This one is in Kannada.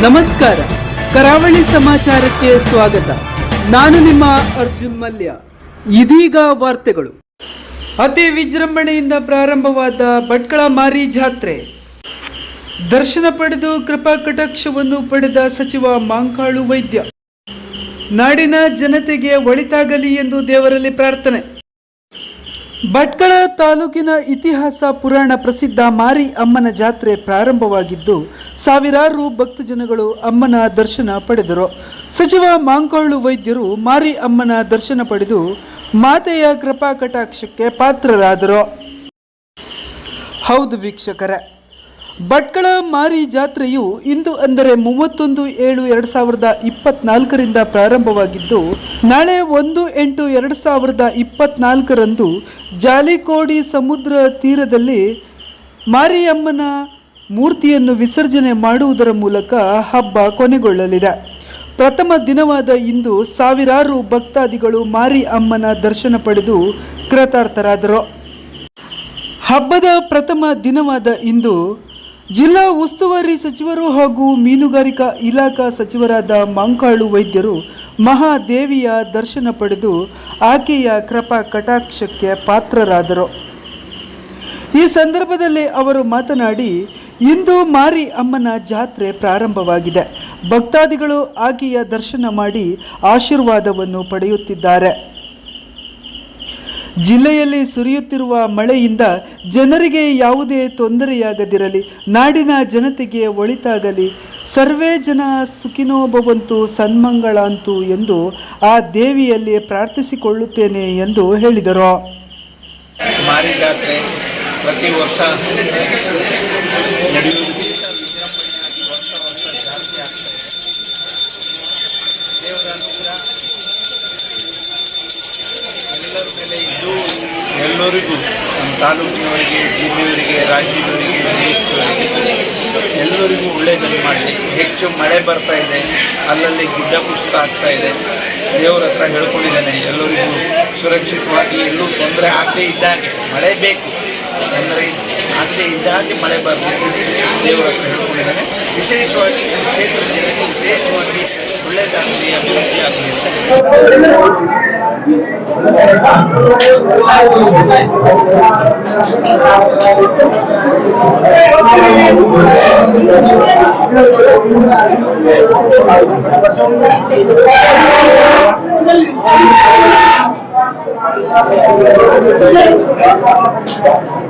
ನಮಸ್ಕಾರ. ಕರಾವಳಿ ಸಮಾಚಾರಕ್ಕೆ ಸ್ವಾಗತ. ನಾನು ನಿಮ್ಮ ಅರ್ಜುನ್ ಮಲ್ಯ. ಇದೀಗ ವಾರ್ತೆಗಳು. ಅತಿ ವಿಜೃಂಭಣೆಯಿಂದ ಪ್ರಾರಂಭವಾದ ಭಟ್ಕಳ ಮಾರಿ ಜಾತ್ರೆ. ದರ್ಶನ ಪಡೆದು ಕೃಪಾ ಕಟಾಕ್ಷವನ್ನು ಪಡೆದ ಸಚಿವ ಮಾಂಕಾಳು ವೈದ್ಯ. ನಾಡಿನ ಜನತೆಗೆ ಒಳಿತಾಗಲಿ ಎಂದು ದೇವರಲ್ಲಿ ಪ್ರಾರ್ಥನೆ. ಭಟ್ಕಳ ತಾಲೂಕಿನ ಇತಿಹಾಸ ಪುರಾಣ ಪ್ರಸಿದ್ಧ ಮಾರಿ ಅಮ್ಮನ ಜಾತ್ರೆ ಪ್ರಾರಂಭವಾಗಿದ್ದು ಸಾವಿರಾರು ಭಕ್ತ ಜನಗಳು ಅಮ್ಮನ ದರ್ಶನ ಪಡೆದರು. ಸಚಿವ ಮಾಂಕೋಳು ವೈದ್ಯರು ಮಾರಿ ಅಮ್ಮನ ದರ್ಶನ ಪಡೆದು ಮಾತೆಯ ಕೃಪಾ ಕಟಾಕ್ಷಕ್ಕೆ ಪಾತ್ರರಾದರು. ಹೌದು ವೀಕ್ಷಕರೇ, ಭಟ್ಕಳ ಮಾರಿ ಜಾತ್ರೆಯು ಇಂದು ಅಂದರೆ ಮೂವತ್ತೊಂದು ಏಳು ಎರಡು ಸಾವಿರದ ಇಪ್ಪತ್ನಾಲ್ಕರಿಂದ ಪ್ರಾರಂಭವಾಗಿದ್ದು, ನಾಳೆ ಒಂದು ಎಂಟು ಎರಡು ಸಾವಿರದ ಇಪ್ಪತ್ನಾಲ್ಕರಂದು ಜಾಲಿಕೋಡಿ ಸಮುದ್ರ ತೀರದಲ್ಲಿ ಮಾರಿಯಮ್ಮನ ಮೂರ್ತಿಯನ್ನು ವಿಸರ್ಜನೆ ಮಾಡುವುದರ ಮೂಲಕ ಹಬ್ಬ ಕೊನೆಗೊಳ್ಳಲಿದೆ. ಪ್ರಥಮ ದಿನವಾದ ಇಂದು ಸಾವಿರಾರು ಭಕ್ತಾದಿಗಳು ಮಾರಿ ಅಮ್ಮನ ದರ್ಶನ ಪಡೆದು ಕೃತಾರ್ಥರಾದರು. ಹಬ್ಬದ ಪ್ರಥಮ ದಿನವಾದ ಇಂದು ಜಿಲ್ಲಾ ಉಸ್ತುವಾರಿ ಸಚಿವರು ಹಾಗೂ ಮೀನುಗಾರಿಕಾ ಇಲಾಖಾ ಸಚಿವರಾದ ಮಂಕಾಳು ವೈದ್ಯರು ಮಹಾದೇವಿಯ ದರ್ಶನ ಪಡೆದು ಆಕೆಯ ಕೃಪಾ ಕಟಾಕ್ಷಕ್ಕೆ ಪಾತ್ರರಾದರು. ಈ ಸಂದರ್ಭದಲ್ಲಿ ಅವರು ಮಾತನಾಡಿ ಇಂದು ಮಾರಿ ಅಮ್ಮನ ಜಾತ್ರೆ ಪ್ರಾರಂಭವಾಗಿದೆ. ಭಕ್ತಾದಿಗಳು ಆಕೆಯ ದರ್ಶನ ಮಾಡಿ ಆಶೀರ್ವಾದವನ್ನು ಪಡೆಯುತ್ತಿದ್ದಾರೆ. ಜಿಲ್ಲೆಯಲ್ಲಿ ಸುರಿಯುತ್ತಿರುವ ಮಳೆಯಿಂದ ಜನರಿಗೆ ಯಾವುದೇ ತೊಂದರೆಯಾಗದಿರಲಿ, ನಾಡಿನ ಜನತೆಗೆ ಒಳಿತಾಗಲಿ. ಸರ್ವೇ ಜನ ಸುಖಿನೋಭವಂತು ಸನ್ಮಂಗಳಂತು ಎಂದು ಆ ದೇವಿಯಲ್ಲಿ ಪ್ರಾರ್ಥಿಸಿಕೊಳ್ಳುತ್ತೇನೆ ಎಂದು ಹೇಳಿದರು. ಪ್ರತಿ ವರ್ಷ ಎಲ್ಲರಿಗೂ ನಮ್ಮ ತಾಲೂಕಿನವರಿಗೆ, ಜಿಲ್ಲೆಯವರಿಗೆ, ರಾಜ್ಯದವರಿಗೆ, ದೇಶದವರಿಗೆ ಎಲ್ಲರಿಗೂ ಒಳ್ಳೆಯದನ್ನು ಮಾಡಲಿ ಹೆಚ್ಚು ಮಳೆ ಬರ್ತಾ ಇದೆ, ಅಲ್ಲಲ್ಲಿ ಗುಡ್ಡ ಕುಸಿತ ಆಗ್ತಾ ಇದೆ. ದೇವರ ಹತ್ರ ಹೇಳ್ಕೊಂಡಿದ್ದಾನೆ, ಎಲ್ಲರಿಗೂ ಸುರಕ್ಷಿತವಾಗಿ ಎಲ್ಲೂ ತೊಂದರೆ ಆಗದೇ ಇದ್ದಾಗೆ ಮಳೆ ಬೇಕು. ಅಂದರೆ ಅಂದೇ ಇದ್ದ ಹಾಗೆ ಮಳೆ ಬರಬೇಕು ದೇವರ ಹೇಳಿಕೊಂಡಿದ್ದಾನೆ ವಿಶೇಷವಾಗಿ ಕ್ಷೇತ್ರದ ಜನರಿಗೆ ವಿಶೇಷವಾಗಿ ಒಳ್ಳೆಯದಾಗಲಿ ಅಭಿವೃದ್ಧಿ ಆಗಲಿ ಅಂತ